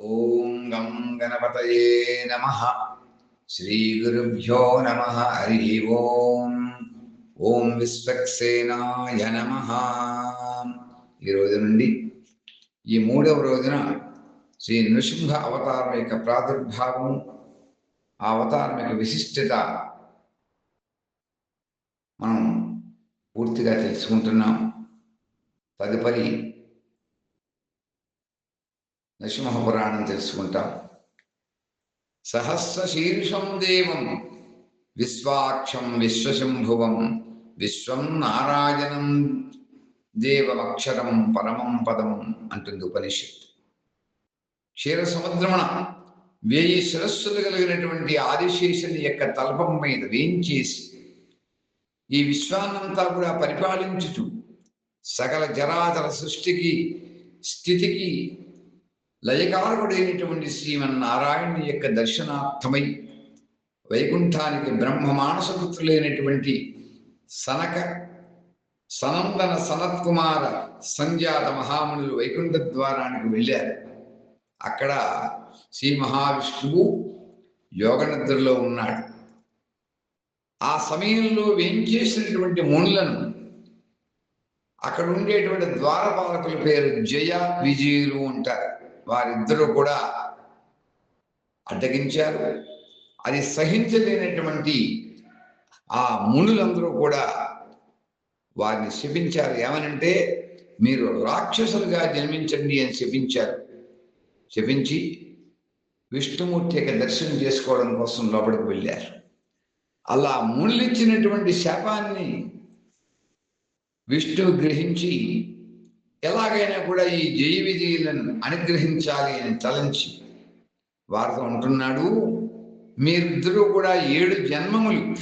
ఓం గం గణపతయే నమ. శ్రీగురుభ్యో నమ. హరి ఓం. ఓం విశ్వక్సేనాయ నమ. ఈ రోజు నుండి ఈ మూడవ రోజున శ్రీ నృసింహ అవతారం యొక్క ప్రాదుర్భావం ఆ అవతారం యొక్క విశిష్టత మనం పూర్తిగా తెలుసుకుంటున్నాం. తదుపరి నరసింహపురాణం తెలుసుకుంటాం. సహస్ర శీర్షం దేవం విశ్వాక్షం విశ్వశంభువం విశ్వం నారాయణం దేవమక్షరం పరమం పదం అంటుంది ఉపనిషత్ క్షీర సముద్రమణ వేయి శిరస్సులు కలిగినటువంటి ఆదిశేషుని యొక్క తల్పం మీద వేయించేసి ఈ విశ్వాన్నంతా కూడా పరిపాలించుచు సకల జరాచర సృష్టికి స్థితికి లయకారకుడైనటువంటి శ్రీమన్నారాయణుని యొక్క దర్శనార్థమై వైకుంఠానికి బ్రహ్మ మానసపుత్రులైనటువంటి సనక సనందన సనత్కుమార సంజాత మహామునులు వైకుంఠ ద్వారానికి వెళ్ళారు. అక్కడ శ్రీ మహావిష్ణువు యోగనిద్రలో ఉన్నాడు. ఆ సమయంలో వేంచేసినటువంటి మునులను అక్కడ ఉండేటువంటి ద్వారపాలకుల పేరు జయ విజయులు ఉంటారు వారిద్దరూ కూడా అడ్డగించారు. అది సహించలేనటువంటి ఆ మునులందరూ కూడా వారిని శపించారు. ఏమనంటే మీరు రాక్షసులుగా జన్మించండి అని శపించారు. శపించి విష్ణుమూర్తి యొక్క దర్శనం చేసుకోవడం కోసం లోపలికి వెళ్ళారు. అలా ముళ్ళిచ్చినటువంటి శాపాన్ని విష్ణువు గ్రహించి ఎలాగైనా కూడా ఈ జయ విజయులను అనుగ్రహించాలి అని తలంచి వారితో ఉంటున్నాడు మీరిద్దరూ కూడా ఏడు జన్మములు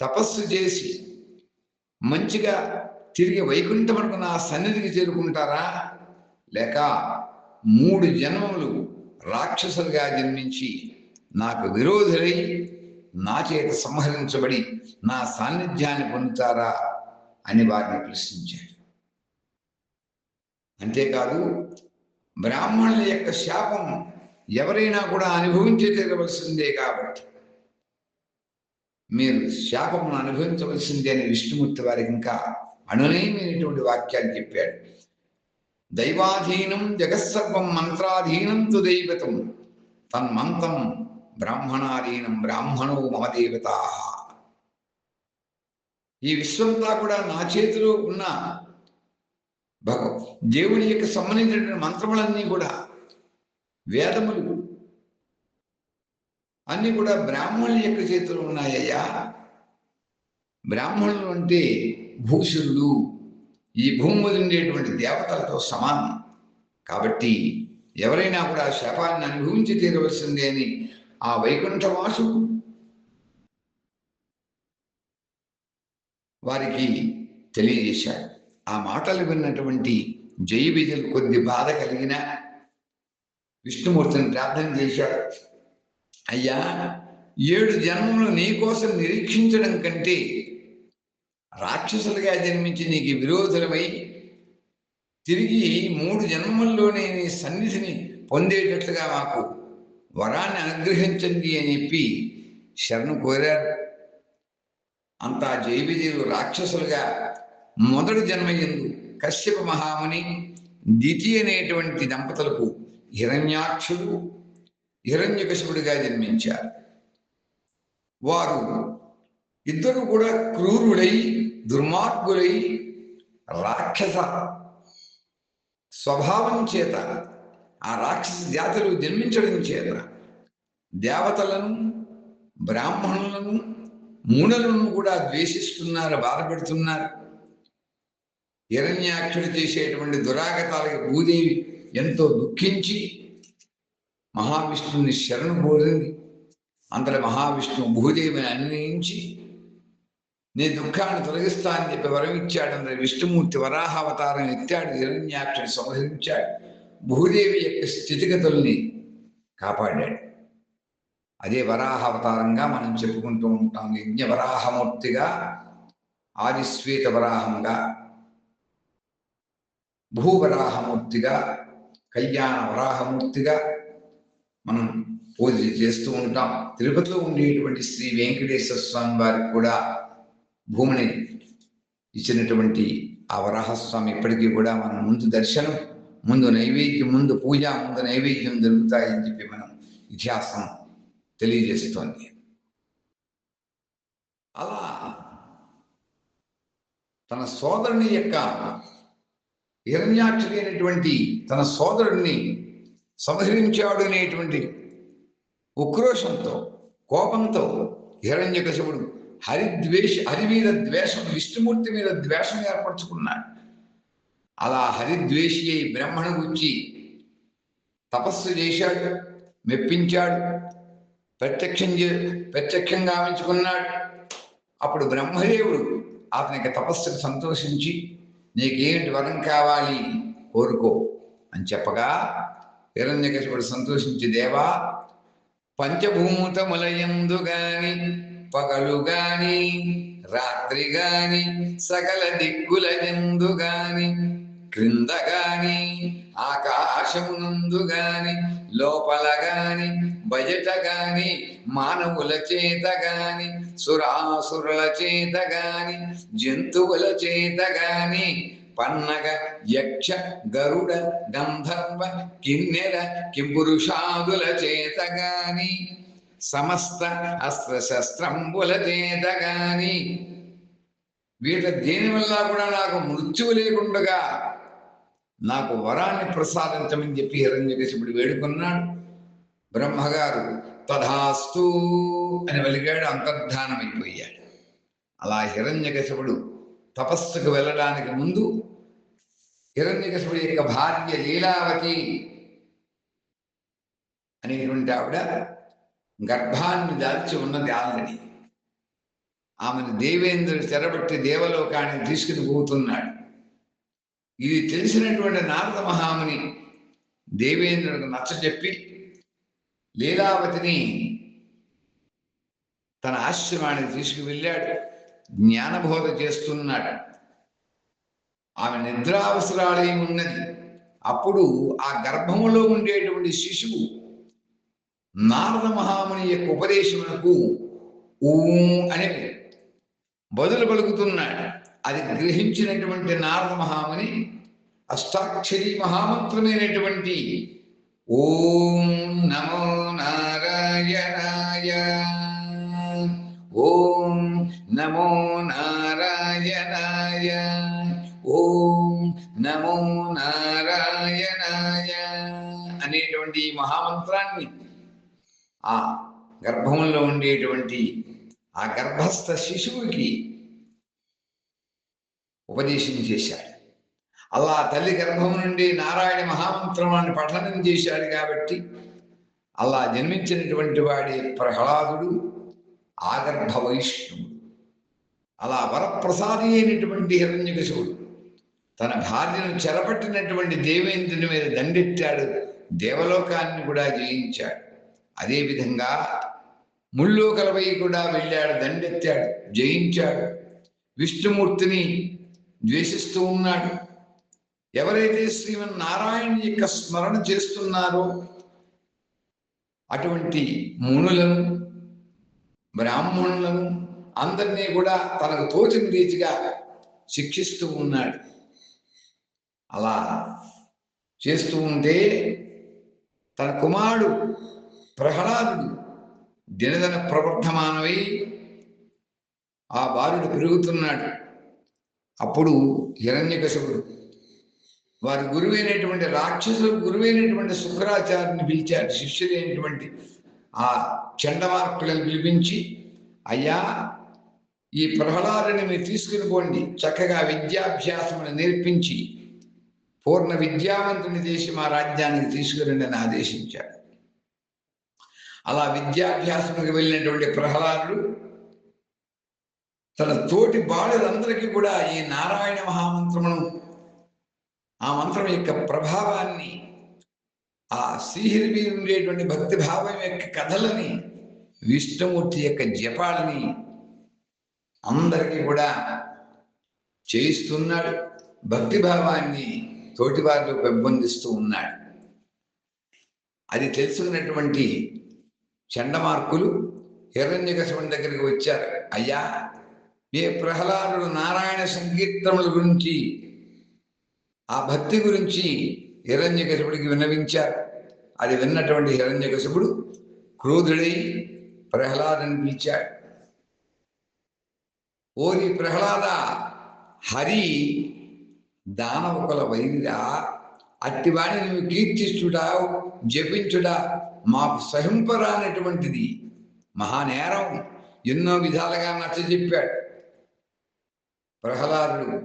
తపస్సు చేసి మంచిగా తిరిగి వైకుంఠమునకు నా సన్నిధికి చేరుకుంటారా? లేక మూడు జన్మములు రాక్షసులుగా జన్మించి నాకు విరోధులై నా చేత సంహరించబడి నా సాన్నిధ్యాన్ని పొందుతారా అని వారిని ప్రశ్నించాడు. అంతేకాదు బ్రాహ్మణుల యొక్క శాపం ఎవరైనా కూడా అనుభవించి తీరవలసిందే కాబట్టి. మీరు శాపమును అనుభవించవలసిందే అని విష్ణుమూర్తి వారికి ఇంకా అనునయమైనటువంటి వాక్యాన్ని చెప్పాడు. దైవాధీనం జగత్సర్వం మంత్రాధీనం తు దైవతం. తన్మంతం బ్రాహ్మణాధీనం బ్రాహ్మణో మమ దేవత. ఈ విశ్వంతా కూడా నా చేతిలో ఉన్న భగ దేవుని యొక్క సంబంధించిన మంత్రములన్నీ కూడా వేదములు. అన్నీ కూడా బ్రాహ్మణుల యొక్క చేతిలో ఉన్నాయ్యా బ్రాహ్మణులు అంటే భూషులు ఈ భూమి మీద ఉండేటువంటి దేవతలతో సమానం. కాబట్టి ఎవరైనా కూడా శాపాన్ని అనుభవించి తీరవలసిందే అని ఆ వైకుంఠవాసు వారికి తెలియజేశాడు. ఆ మాటలు విన్నటువంటి జయ విజయులు కొద్ది బాధ కలిగిన విష్ణుమూర్తిని ప్రార్థన చేశాడు. అయ్యా ఏడు జన్మలు నీ కోసం నిరీక్షించడం కంటే రాక్షసులుగా జన్మించి నీకు విరోధులమై తిరిగి మూడు జన్మల్లోనే నీ సన్నిధిని పొందేటట్లుగా మాకు వరాన్ని అనుగ్రహించండి అని చెప్పి శరణు కోరారు. అంతా జయ విజయులు రాక్షసులుగా మొదటి జన్మయందు కశ్యప మహాముని ద్వితీయ అనేటువంటి దంపతులకు హిరణ్యాక్షుడు హిరణ్యకశిపుడిగా జన్మించారు. వారు ఇద్దరు కూడా క్రూరుడై దుర్మార్గులై రాక్షస స్వభావం చేత ఆ రాక్షస జాతులు జన్మించడం చేత దేవతలను బ్రాహ్మణులను మూనలను కూడా ద్వేషిస్తున్నారు బాధపెడుతున్నారు. హిరణ్యాక్షుడు చేసేటువంటి దురాగతాలకి భూదేవి ఎంతో దుఃఖించి మహావిష్ణువుని శరణు కోరింది. అంతటి మహావిష్ణువు భూదేవిని అన్వయించి నీ దుఃఖాన్ని తొలగిస్తా అని చెప్పి వరం ఇచ్చాడు. అందరి విష్ణుమూర్తి వరాహావతారం ఎత్తాడు. హిరణ్యాక్షుని సంహరించాడు. భూదేవి యొక్క స్థితిగతుల్ని కాపాడాడు. అదే వరాహావతారంగా మనం చెప్పుకుంటూ ఉంటాం. యజ్ఞ వరాహమూర్తిగా ఆదిశ్వేత వరాహంగా భూవరాహమూర్తిగా కళ్యాణ వరాహమూర్తిగా మనం పూజ చేస్తూ ఉంటాం. తిరుపతిలో ఉండేటువంటి శ్రీ వెంకటేశ్వర స్వామి వారికి కూడా భూమిని ఇచ్చినటువంటి ఆ వరాహస్వామి ఇప్పటికీ కూడా మనం ముందు దర్శనం ముందు నైవేద్యం ముందు పూజ ముందు నైవేద్యం జరుగుతాయని చెప్పి మనం ఇతిహాసం తెలియజేస్తోంది. అలా తన సోదరుని యొక్క హిరణ్యాక్షుడి అనేటువంటి తన సోదరుడిని సంహరించాడు అనేటువంటి ఉక్రోషంతో కోపంతో హిరణ్యకశిపుడు హరిద్వేష హరి మీద ద్వేషం విష్ణుమూర్తి మీద ద్వేషం ఏర్పరచుకున్నాడు. అలా హరిద్వేషి అయి బ్రహ్మను గురించి తపస్సు చేశాడు మెప్పించాడు ప్రత్యక్షం చే ప్రత్యక్షంగా గావించుకున్నాడు. అప్పుడు బ్రహ్మదేవుడు అతనికి తపస్సుకు సంతోషించి నీకేంటి వరం కావాలి? కోరుకో అని చెప్పగా హిరణ్యకశిపుడు సంతోషించి దేవా పంచభూతములయందు గాని పగలు గాని రాత్రి గాని సకల దిక్కుల ఎందు గాని క్రింద గాని ఆకాశమునందు గాని లోపల గాని బయట గాని మానవుల చేత గాని సురాసురుల చేత గాని జంతువుల చేత గాని పన్నగ యక్ష గరుడ గంధర్వ కిన్నెర కింపురుషాదుల చేత గాని సమస్త అస్త్ర శస్త్రంబుల చేత గాని వీట దేని వల్ల కూడా నాకు మృత్యువు లేకుండగా నాకు వరాన్ని ప్రసాదించమని చెప్పి హిరణ్యకశిపుడు వేడుకున్నాడు. బ్రహ్మగారు తథాస్తు అని వెలిగాడు అంతర్ధానమైపోయాడు. అలా హిరణ్యకశిపుడు తపస్సుకు వెళ్ళడానికి ముందు హిరణ్యకశిపుడి యొక్క భార్య లీలావతి అనేటువంటి ఆవిడ గర్భాన్ని దాల్చి ఉన్నది ఆల్రెడీ. ఆమెను దేవేంద్రుడు చెరబట్టి దేవలోకాన్ని తీసుకుని పోతున్నాడు. ఇది తెలిసినటువంటి నారద మహాముని దేవేంద్రుడికి నచ్చజెప్పి లీలావతిని తన ఆశ్రమానికి తీసుకువెళ్ళాడు. జ్ఞానబోధ చేస్తున్నాడు. ఆమె నిద్రావసరాలయం ఉన్నది అప్పుడు ఆ గర్భములో ఉండేటువంటి శిశువు నారద మహాముని యొక్క ఉపదేశమునకు ఊ అని బదులు పలుకుతున్నాడు. అది గ్రహించినటువంటి నారద మహాముని అష్టాక్షరి మహామంత్రమైనటువంటి ఓం నమో నారాయణాయ ఓం నమో నారాయణాయ ఓం నమో నారాయణాయ అనేటువంటి ఈ మహామంత్రాన్ని ఆ గర్భంలో ఉండేటువంటి ఆ గర్భస్థ శిశువుకి ఉపదేశం చేశాడు. అలా తల్లి గర్భం నుండి నారాయణ మహామంత్రమాన్ని పఠనం చేశాడు కాబట్టి అలా జన్మించినటువంటి వాడి ప్రహ్లాదుడు ఆగర్భ వైష్ణవుడు. అలా వరప్రసాది అయినటువంటి హిరణ్యకశివుడు తన భార్యను చెరపట్టినటువంటి దేవేంద్రుని మీద దండెత్తాడు దేవలోకాన్ని కూడా జయించాడు. అదేవిధంగా ముల్లోకలపై కూడా వెళ్ళాడు దండెత్తాడు జయించాడు. విష్ణుమూర్తిని ద్వేషిస్తూ ఉన్నాడు. ఎవరైతే శ్రీమన్ నారాయణ యొక్క స్మరణ చేస్తున్నారో అటువంటి మునులను బ్రాహ్మణులను అందరినీ కూడా తనకు తోచిన రీతిగా శిక్షిస్తూ ఉన్నాడు. అలా చేస్తూ ఉంటే తన కుమారుడు ప్రహ్లాదుడు దినదన ప్రవర్ధమానమై ఆ బాలుడు పెరుగుతున్నాడు. అప్పుడు హిరణ్యకశుడు వారి గురువైనటువంటి రాక్షసులకు గురువైనటువంటి శుక్రాచార్యుని పిలిచారు శిష్యులైనటువంటి ఆ చండమార్కులను పిలిపించి అయ్యా ఈ ప్రహ్లాదుని మీరు తీసుకుని పోండి. చక్కగా విద్యాభ్యాసమును నేర్పించి పూర్ణ విద్యావంతుని చేసి మా రాజ్యానికి తీసుకురండి అని ఆదేశించాడు అలా విద్యాభ్యాసములకు వెళ్ళినటువంటి ప్రహ్లాదుడు తన తోటి బాలులందరికీ కూడా ఈ నారాయణ మహామంత్రమును ఆ మంత్రం యొక్క ప్రభావాన్ని ఆ శ్రీహరి మీద ఉండేటువంటి భక్తి భావం యొక్క కథలని విష్ణుమూర్తి యొక్క జపాలని అందరికీ కూడా చేయిస్తున్నాడు. భక్తి భావాన్ని తోటి వారిలో పెంపొందిస్తూ ఉన్నాడు. అది తెలుసుకున్నటువంటి చండమార్కులు హిరణ్యకశిపుని దగ్గరికి వచ్చారు. అయ్యా ఏ ప్రహ్లాదుడు నారాయణ సంకీర్తనల గురించి ఆ భక్తి గురించి హిరణ్యకశపుడికి విన్నవించారు. అది విన్నటువంటి హిరణ్యకశపుడు క్రోధుడై ప్రహ్లాదని పిలిచాడు. ఓరి ప్రహ్లాద హరి దానవకుల వైరిరా అట్టివాణి నువ్వు కీర్తిస్తుడా జపించుడా మాకు సహింపరానటువంటిది. మహానేరం ఎన్నో విధాలుగా నచ్చజెప్పాడు. ప్రహ్లాదుడు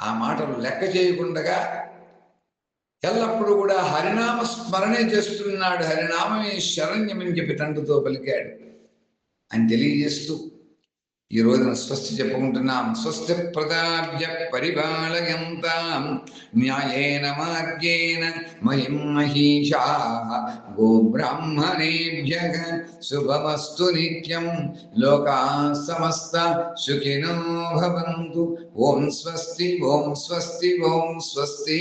ఆ మాటలు లెక్క చేయకుండగా ఎల్లప్పుడూ కూడా హరినామ స్మరణే చేస్తున్నాడు. హరినామమే శరణ్యమని చెప్పి తండ్రితో పలికాడు. అని తెలియజేస్తూ ఈ రోజున స్వస్తి చెప్పుకుంటున్నాం స్వస్తి ప్రదాభ్య పరిపాలయంతాం. న్యాయేన మార్గేణ మహిం మహిషా గోబ్రాహ్మణేభ్య శుభమస్తు నిత్యం. లోకా సమస్త సుఖినో భవంతు. ఓం స్వస్తి ఓం స్వస్తి ఓం స్వస్తి.